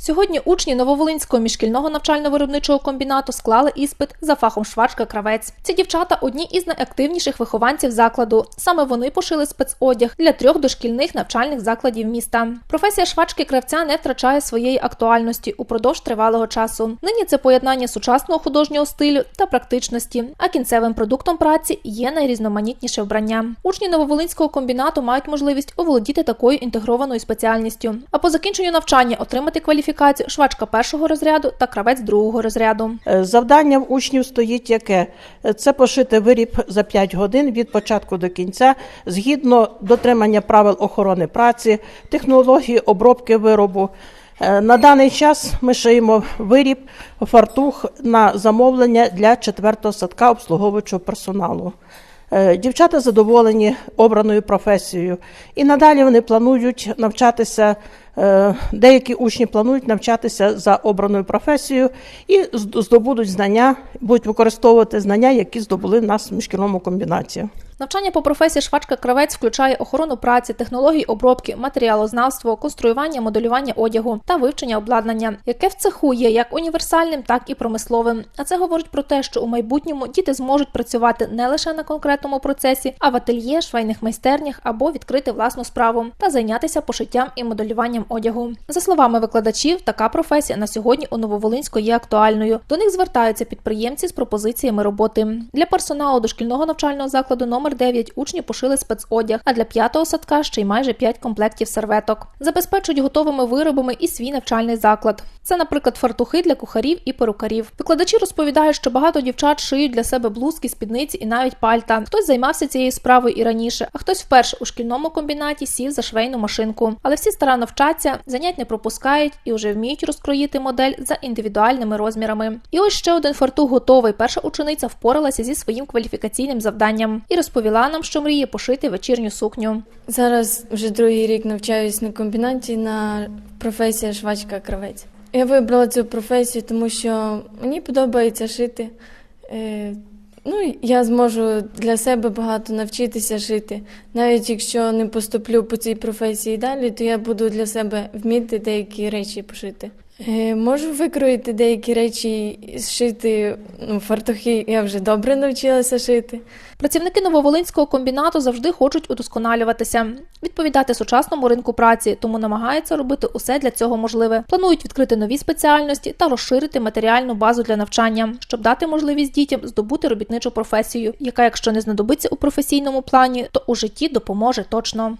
Сьогодні учні Нововолинського міжшкільного навчально-виробничого комбінату склали іспит за фахом швачка-кравець. Ці дівчата одні із найактивніших вихованців закладу. Саме вони пошили спецодяг для трьох дошкільних навчальних закладів міста. Професія швачки-кравця не втрачає своєї актуальності упродовж тривалого часу. Нині це поєднання сучасного художнього стилю та практичності, а кінцевим продуктом праці є найрізноманітніше вбрання. Учні Нововолинського комбінату мають можливість оволодіти такою інтегрованою спеціальністю, а по закінченню навчання отримати кваліфікацію швачка першого розряду та кравець другого розряду. Е, Завдання в учнів стоїть яке? Е, Це пошити виріб за 5 годин від початку до кінця, згідно дотримання правил охорони праці, технології обробки виробу. Е, На даний час ми шиємо виріб фартух на замовлення для четвертого садка обслуговуючого персоналу. Дівчата задоволені обраною професією, і надалі вони планують навчатися. Е, Деякі учні планують навчатися за обраною професією і здобудуть знання, будуть використовувати знання, які здобули в нас в міжкільному комбінаті. Навчання по професії швачка-кравець включає охорону праці, технології обробки, матеріалознавство, конструювання, моделювання одягу та вивчення обладнання, яке в цеху є як універсальним, так і промисловим. А це говорить про те, що у майбутньому діти зможуть працювати не лише на конкретному процесі, а в ательє, швейних майстернях або відкрити власну справу та зайнятися пошиттям і моделюванням одягу. За словами викладачів, така професія на сьогодні у Нововолинську є актуальною. До них звертаються підприємці з пропозиціями роботи. Для персоналу дошкільного навчального закладу номер 9 учні пошили спецодяг, а для п'ятого садка ще й майже 5 комплектів серветок. Забезпечують готовими виробами і свій навчальний заклад. Це, наприклад, фартухи для кухарів і перукарів. Викладачі розповідають, що багато дівчат шиють для себе блузки, спідниці і навіть пальта. Хтось займався цією справою і раніше, а хтось вперше у шкільному комбінаті сів за швейну машинку. Але всі старанно вчаться, занять не пропускають і вже вміють розкроїти модель за індивідуальними розмірами. І ось ще один фартух готовий. Перша учениця впоралася зі своїм кваліфікаційним завданням і розповіла нам, що мріє пошити вечірню сукню. Зараз вже другий рік навчаюсь на комбінаті на професія швачка-кравець. Я вибрала цю професію, тому що мені подобається шити. Е, ну, я зможу для себе багато навчитися шити. Навіть якщо не поступлю по цій професії далі, то я буду для себе вміти деякі речі пошити. Е, можу викроїти деякі речі, і зшити ну, фартухи. Я вже добре навчилася шити. Працівники Нововолинського комбінату завжди хочуть удосконалюватися, відповідати сучасному ринку праці, тому намагаються робити усе для цього можливе. Планують відкрити нові спеціальності та розширити матеріальну базу для навчання, щоб дати можливість дітям здобути робітничу професію, яка, якщо не знадобиться у професійному плані, то у житті допоможе точно.